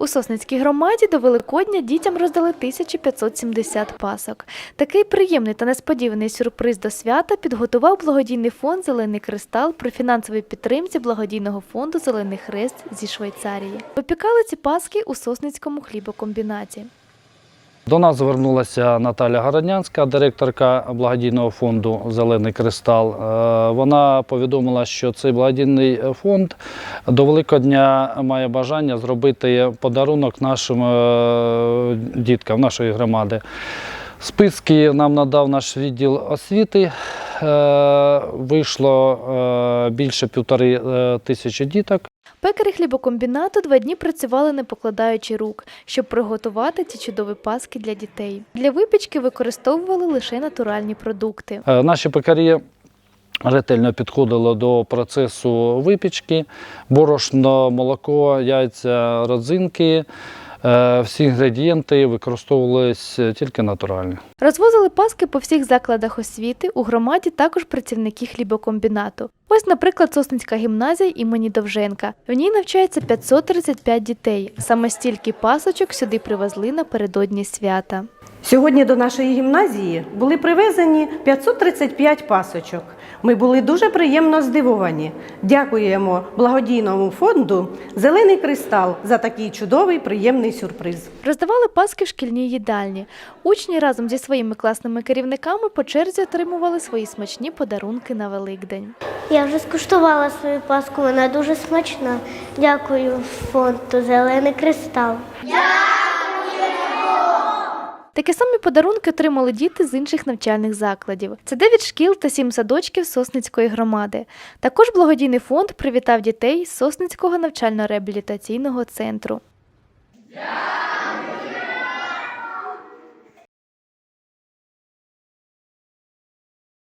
У Сосницькій громаді до Великодня дітям роздали 1570 пасок. Такий приємний та несподіваний сюрприз до свята підготував благодійний фонд Зелений кристал при фінансовій підтримці благодійного фонду Зелений хрест зі Швейцарії. Випікали ці паски у Сосницькому хлібокомбінаті. До нас звернулася Наталя Городнянська, директорка благодійного фонду Зелений кристал. Е, Вона повідомила, що цей благодійний фонд до Великодня має бажання зробити подарунок нашим е, діткам нашої громади. Списки нам надав наш відділ освіти. Е, Вийшло е, більше півтори е, тисячі діток. Пекарі хлібокомбінату два дні працювали не покладаючи рук, щоб приготувати ці чудові паски для дітей. Для випічки використовували лише натуральні продукти. Наші пекарі ретельно підходили до процесу випічки, борошно, молоко, яйця, родзинки. Е, Всі інгредієнти використовувалися тільки натуральні. Розвозили паски по всіх закладах освіти. У громаді також працівники хлібокомбінату. Ось, наприклад, Сосницька гімназія імені Довженка. В ній навчається 535 дітей. Саме стільки пасочок сюди привезли напередодні свята. Сьогодні до нашої гімназії були привезені 535 пасочок. Ми були дуже приємно здивовані. Дякуємо благодійному фонду Зелений кристал за такий чудовий приємний сюрприз. Роздавали паски в шкільній їдальні. Учні разом зі своїми класними керівниками по черзі отримували свої смачні подарунки на Великдень. Я вже скуштувала свою паску, вона дуже смачна. Дякую фонду Зелений кристал. Такі самі подарунки отримали діти з інших навчальних закладів. Це 9 шкіл та 7 садочків Сосницької громади. Також благодійний фонд привітав дітей з Сосницького навчально-реабілітаційного центру.